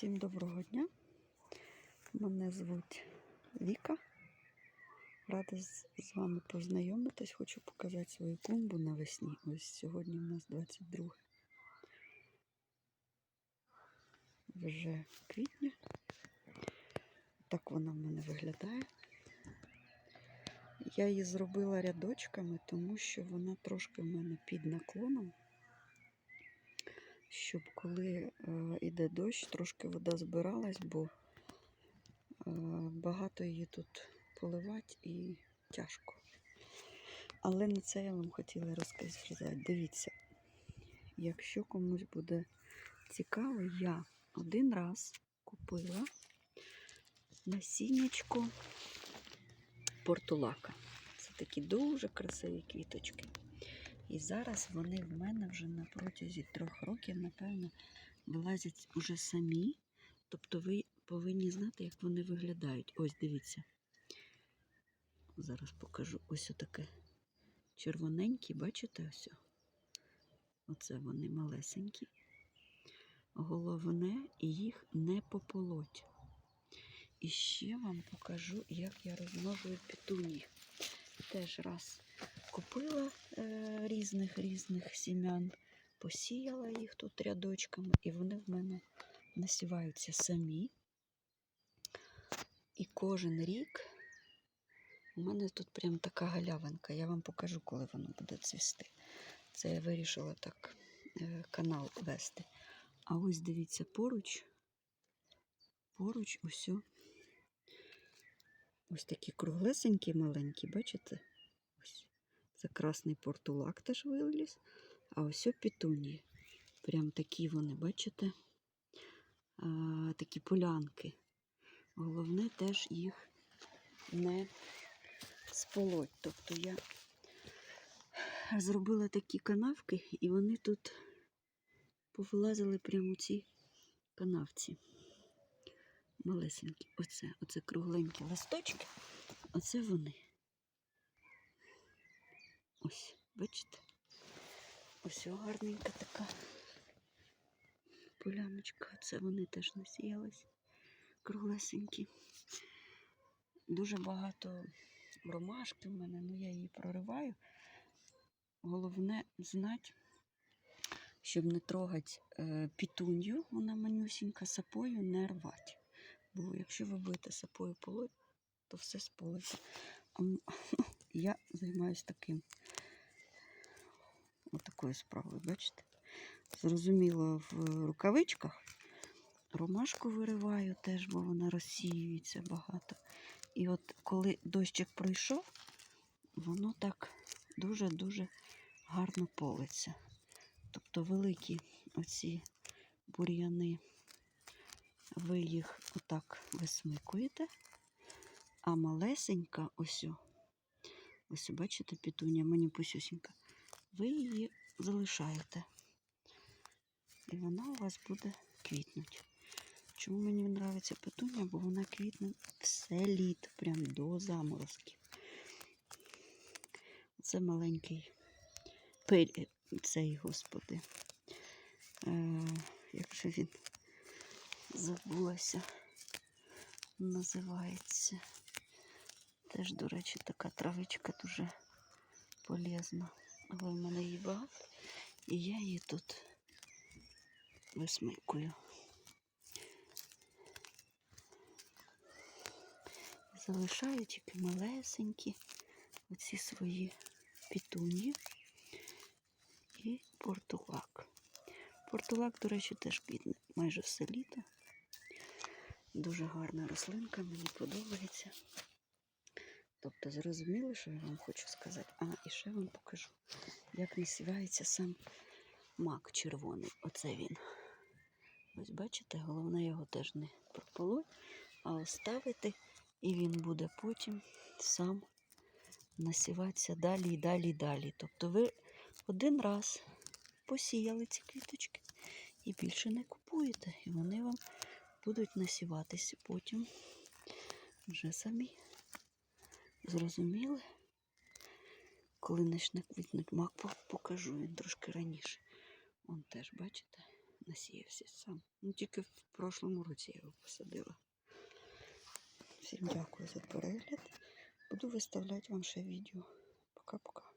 Всім доброго дня. Мене звуть Віка. Рада з, вами познайомитись. Хочу показати свою клумбу навесні. Ось сьогодні у нас 22 вже квітня. Так вона в мене виглядає. Я її зробила рядочками, тому що вона трошки в мене під наклоном щоб коли е, йде дощ, трошки вода збиралась, бо е, багато її тут поливати і тяжко. Але на це я вам хотіла розказати. Дивіться, якщо комусь буде цікаво, я один раз купила насіннячко портулака. Це такі дуже красиві квіточки. І зараз вони в мене вже на протязі трьох років, напевно, вилазять уже самі. Тобто ви повинні знати, як вони виглядають. Ось дивіться. Зараз покажу ось отаке червоненькі, бачите ось? Оце вони малесенькі. Головне, їх не пополоть. І ще вам покажу, як я розмножую петунії. Теж раз купила е, різних різних сім'ян, посіяла їх тут рядочками, і вони в мене насіваються самі. І кожен рік у мене тут прям така галявинка. Я вам покажу, коли воно буде цвісти. Це я вирішила так е, канал вести. А ось дивіться поруч, поруч ось. Ось такі круглесенькі маленькі, бачите? Це красний портулак теж виліз. А ось петунії. Прям такі вони, бачите? А, такі полянки. Головне теж їх не сполоть. Тобто я зробила такі канавки, і вони тут повилазили прямо ці канавці. Малесенькі. Оце, оце кругленькі листочки. Оце вони. Ось, бачите? Ось гарненька така поляночка. Це вони теж насіялись круглесенькі. Дуже багато ромашки в мене, ну я її прориваю. Головне знати, щоб не трогати е, пітунью, вона манюсінька, сапою не рвати. Бо якщо ви будете сапою полоть, то все сполиться. А я займаюся таким отакою справою, бачите? Зрозуміло, в рукавичках ромашку вириваю теж, бо вона розсіюється багато. І от коли дощик пройшов, воно так дуже-дуже гарно политься. Тобто великі оці бур'яни, ви їх отак висмикуєте, а малесенька ось, ось, бачите, петуня, мені посюсінька, ви її залишаєте. І вона у вас буде квітнути. Чому мені подобається петуня? Бо вона квітне все літо, прям до заморозків. Це маленький пиль, цей, господи. Е, як же він забулася, називається. Теж, до речі, така травичка дуже полезна. Але в мене її багато, і я її тут висмикую. Залишаю тільки малесенькі оці свої пітуні і портулак. Портулак, до речі, теж квітне майже все літо. Дуже гарна рослинка, мені подобається. Тобто, зрозуміли, що я вам хочу сказати. А, і ще вам покажу, як насівається сам мак червоний. Оце він. Ось бачите, головне його теж не прополоть, а оставити, і він буде потім сам насіватися далі і далі і далі. Тобто ви один раз посіяли ці квіточки і більше не купуєте. І вони вам будуть насіватися потім вже самі. Зрозуміли? Коли почне квітнуть мак, покажу він трошки раніше. Он теж, бачите, насіявся сам. Ну, тільки в прошлому році я його посадила. Всім дякую за перегляд. Буду виставляти вам ще відео. Пока-пока.